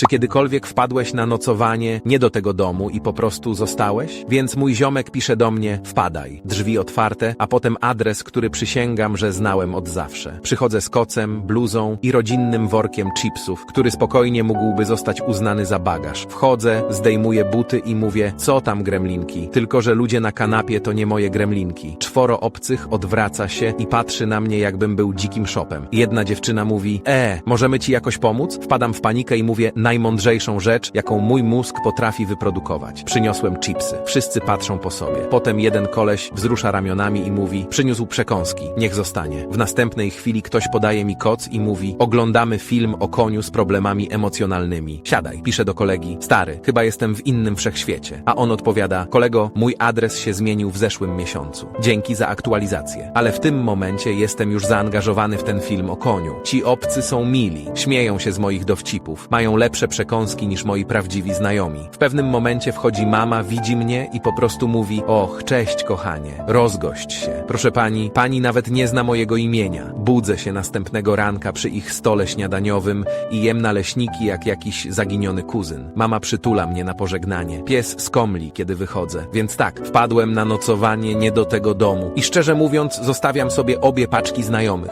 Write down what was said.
Czy kiedykolwiek wpadłeś na nocowanie nie do tego domu i po prostu zostałeś? Więc mój ziomek pisze do mnie, wpadaj. Drzwi otwarte, a potem adres, który przysięgam, że znałem od zawsze. Przychodzę z kocem, bluzą i rodzinnym workiem chipsów, który spokojnie mógłby zostać uznany za bagaż. Wchodzę, zdejmuję buty i mówię, co tam gremlinki? Tylko, że ludzie na kanapie to nie moje gremlinki. Czworo obcych odwraca się i patrzy na mnie, jakbym był dzikim szopem. Jedna dziewczyna mówi, e, możemy ci jakoś pomóc? Wpadam w panikę i mówię najmądrzejszą rzecz, jaką mój mózg potrafi wyprodukować. Przyniosłem chipsy. Wszyscy patrzą po sobie. Potem jeden koleś wzrusza ramionami i mówi, przyniósł przekąski, niech zostanie. W następnej chwili ktoś podaje mi koc i mówi, oglądamy film o koniu z problemami emocjonalnymi. Siadaj, piszę do kolegi, stary, chyba jestem w innym wszechświecie. A on odpowiada, kolego, mój adres się zmienił w zeszłym miesiącu. Dzięki za aktualizację. Ale w tym momencie jestem już zaangażowany w ten film o koniu. Ci obcy są mili, śmieją się z moich dowcipów, mają lepsze przekąski niż moi prawdziwi znajomi. W pewnym momencie wchodzi mama, widzi mnie i po prostu mówi, och, cześć kochanie, rozgość się. Proszę pani, pani nawet nie zna mojego imienia. Budzę się następnego ranka przy ich stole śniadaniowym i jem naleśniki jak jakiś zaginiony kuzyn. Mama przytula mnie na pożegnanie. Pies skomli, kiedy wychodzę. Więc tak, wpadłem na nocowanie nie do tego domu. I szczerze mówiąc, zostawiam sobie obie paczki znajomych.